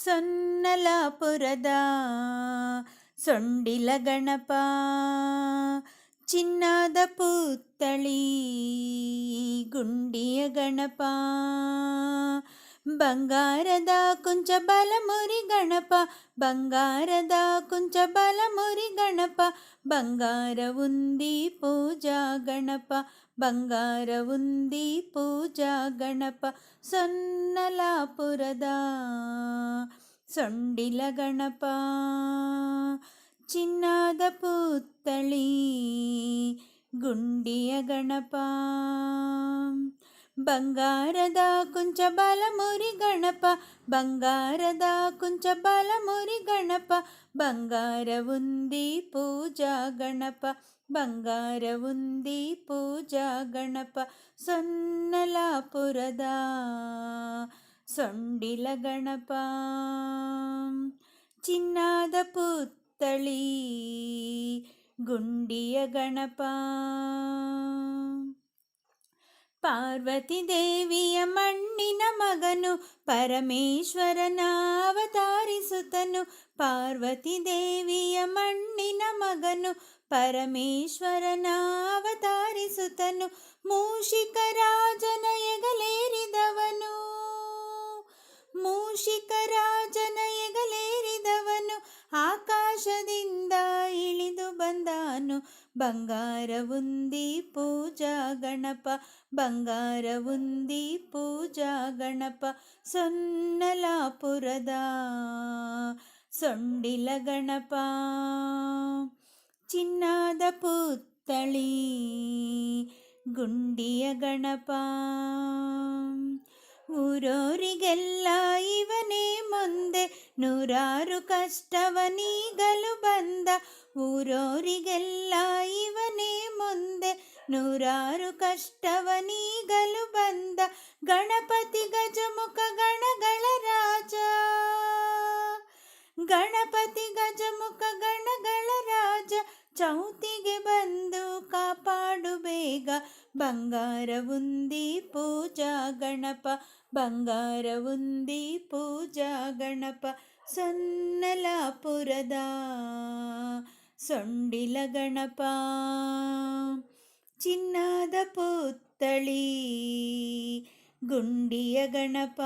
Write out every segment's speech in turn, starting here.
ಸೊನ್ನಲಾಪುರದ ಸೊಂಡಿಲ ಗಣಪ ಚಿನ್ನದ ಪುತ್ತಳಿ ಗುಂಡಿಯ ಗಣಪ ಬಂಗಾರದ ಕುಂಚ ಬಲಮುರಿ ಗಣಪ ಬಂಗಾರದ ಕುಂಚ ಬಲಮುರಿ ಗಣಪ ಬಂಗಾರ ಉಂದಿ ಪೂಜಾ ಗಣಪ ಬಂಗಾರ ಉಂದಿ ಪೂಜಾ ಗಣಪ ಸೊನ್ನಲಾಪುರದ ಸೊಂಡಿಲ ಗಣಪ, ಚಿನ್ನದ ಪುತ್ತಳಿ ಗುಂಡಿಯ ಗಣಪ, ಬಂಗಾರದ ಕುಂಚ ಬಲಮುರಿ ಗಣಪ, ಬಂಗಾರದ ಕುಂಚ ಬಲಮುರಿ ಗಣಪ, ಬಂಗಾರ ಉಂದಿ ಪೂಜಾ ಗಣಪ, ಬಂಗಾರ ಉಂದಿ ಪೂಜಾ ಗಣಪ, ಸೊನ್ನಲಾಪುರದ ಸೊಂಡಿಲ ಗಣಪ. ಚಿನ್ನದ ಪುತ್ತಳಿ ಗುಂಡಿಯ ಗಣಪ. ಪಾರ್ವತಿ ದೇವಿಯ ಮಣ್ಣಿನ ಮಗನು ಪರಮೇಶ್ವರನ ಅವತಾರಿಸುತ್ತನು ಪಾರ್ವತಿ ದೇವಿಯ ಮಣ್ಣಿನ ಮಗನು ಪರಮೇಶ್ವರನ ಅವತಾರಿಸುತ್ತನು ಮೂಷಿಕ ರಾಜನ ಎಗಲೇರಿದವನು. ಮೂಷಿಕ ರಾಜನ ಎಗಲೇರಿದವನು ಆಕಾಶದಿಂದ ಇಳಿದು ಬಂದಾನು. ಬಂಗಾರ ಉಂದಿ ಪೂಜಾ ಗಣಪ, ಬಂಗಾರ ಉಂದಿ ಪೂಜಾ ಗಣಪ, ಸೊನ್ನಲಾಪುರದ ಸೊಂಡಿಲ ಗಣಪ. ಚಿನ್ನದ ಪುತ್ತಳಿ ಗುಂಡಿಯ ಗಣಪ. ಊರೋರಿಗೆಲ್ಲ ನೂರಾರು ಕಷ್ಟವ ನೀಗಲು ಬಂದ ಊರೋರಿಗೆಲ್ಲ ಇವನೇ ಮುಂದೆ. ನೂರಾರು ಕಷ್ಟವ ಗಣಪತಿ ಗಜಮುಖ ಗಣಗಳ ರಾಜ, ಚೌತಿಗೆ ಬಂದು ಕಾಪಾಡು ಬೇಗ. ಬಂಗಾರ ಉಂದಿ ಪೂಜಾ ಗಣಪ, ಬಂಗಾರ ಉಂದಿ ಪೂಜಾ ಗಣಪ. ಸೊನ್ನಲಾಪುರದ ಸೊಂಡಿಲ ಗಣಪ, ಚಿನ್ನದ ಪುತ್ತಳಿ ಗುಂಡಿಯ ಗಣಪ.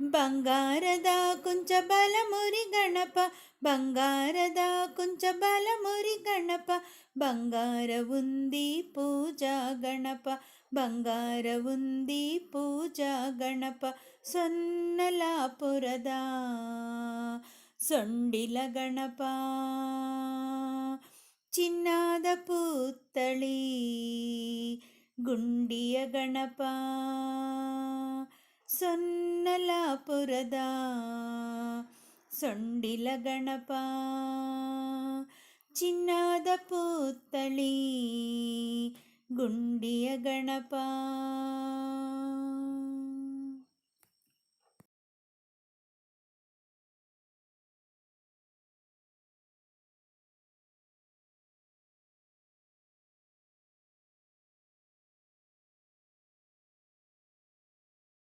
ಬಂಗಾರದ ಕುಂಚ ಬಲಮುರಿ ಗಣಪ, ಬಂಗಾರದ ಕುಂಚ ಬಲಮುರಿ ಗಣಪ, ಬಂಗಾರ ಉಂದಿ ಪೂಜಾ ಗಣಪ, ಬಂಗಾರ ಉಂದಿ ಪೂಜಾ ಗಣಪ, ಸೊನ್ನಲಾಪುರದ ಸೊಂಡಿಲ ಗಣಪ, ಚಿನ್ನಾದ ಪುತ್ತಳಿ ಗುಂಡಿಯ ಗಣಪ ಸೊನ್ನಲಾಪುರದ ಸೊಂಡಿಲ ಗಣಪ ಚಿನ್ನದ ಪುತ್ತಳಿ ಗುಂಡಿಯ ಗಣಪ